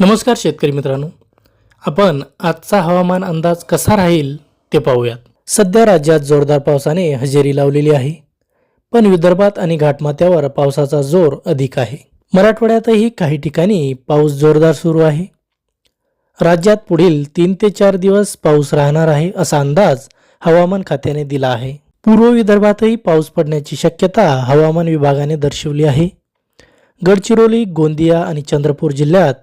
नमस्कार शेतकरी मित्रांनो. आपण आजचा हवामान अंदाज कसा राहील ते पाहूयात. सध्या राज्यात जोरदार पावसाने हजेरी लावलेली आहे. पण विदर्भात आणि घाटमाथ्यावर पावसाचा जोर अधिक आहे. मराठवाड्यातही काही ठिकाणी पाऊस जोरदार सुरू आहे. राज्यात पुढील तीन ते चार दिवस पाऊस राहणार आहे असा अंदाज हवामान खात्याने दिला आहे. पूर्व विदर्भातही पाऊस पडण्याची शक्यता हवामान विभागाने दर्शवली आहे. गडचिरोली गोंदिया आणि चंद्रपूर जिल्ह्यात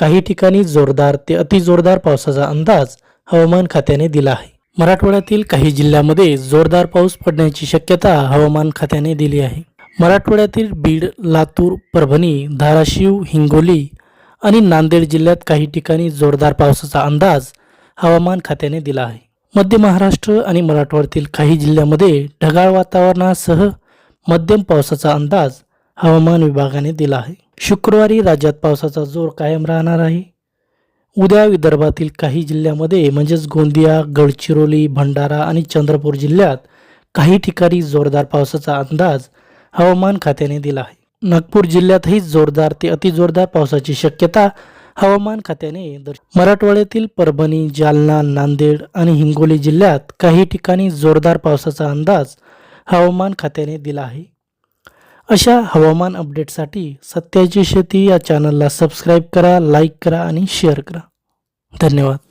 काही ठिकाणी जोरदार ते अतिजोरदार पावसाचा अंदाज हवामान खात्याने दिला आहे. मराठवाड्यातील काही जिल्ह्यामध्ये जोरदार पाऊस पडण्याची शक्यता हवामान खात्याने दिली आहे. मराठवाड्यातील बीड लातूर परभणी धाराशिव हिंगोली आणि नांदेड जिल्ह्यात काही ठिकाणी जोरदार पावसाचा अंदाज हवामान खात्याने दिला आहे. मध्य महाराष्ट्र आणि मराठवाड्यातील काही जिल्ह्यामध्ये ढगाळ वातावरणासह मध्यम पावसाचा अंदाज हवामान विभागाने दिला आहे. शुक्रवारी राज्यात पावसाचा जोर कायम राहणार आहे. उद्या विदर्भातील काही जिल्ह्यामध्ये म्हणजेच गोंदिया गडचिरोली भंडारा आणि चंद्रपूर जिल्ह्यात काही ठिकाणी जोरदार पावसाचा अंदाज हवामान खात्याने दिला आहे. नागपूर जिल्ह्यातही जोरदार ते अतिजोरदार पावसाची शक्यता हवामान खात्याने दर्श मराठवाड्यातील परभणी जालना नांदेड आणि हिंगोली जिल्ह्यात काही ठिकाणी जोरदार पावसाचा अंदाज हवामान खात्याने दिला आहे. अशा हवामान अपडेटसाठी सत्याची शेती या चॅनलला सबस्क्राईब करा लाईक करा आणि शेअर करा. धन्यवाद.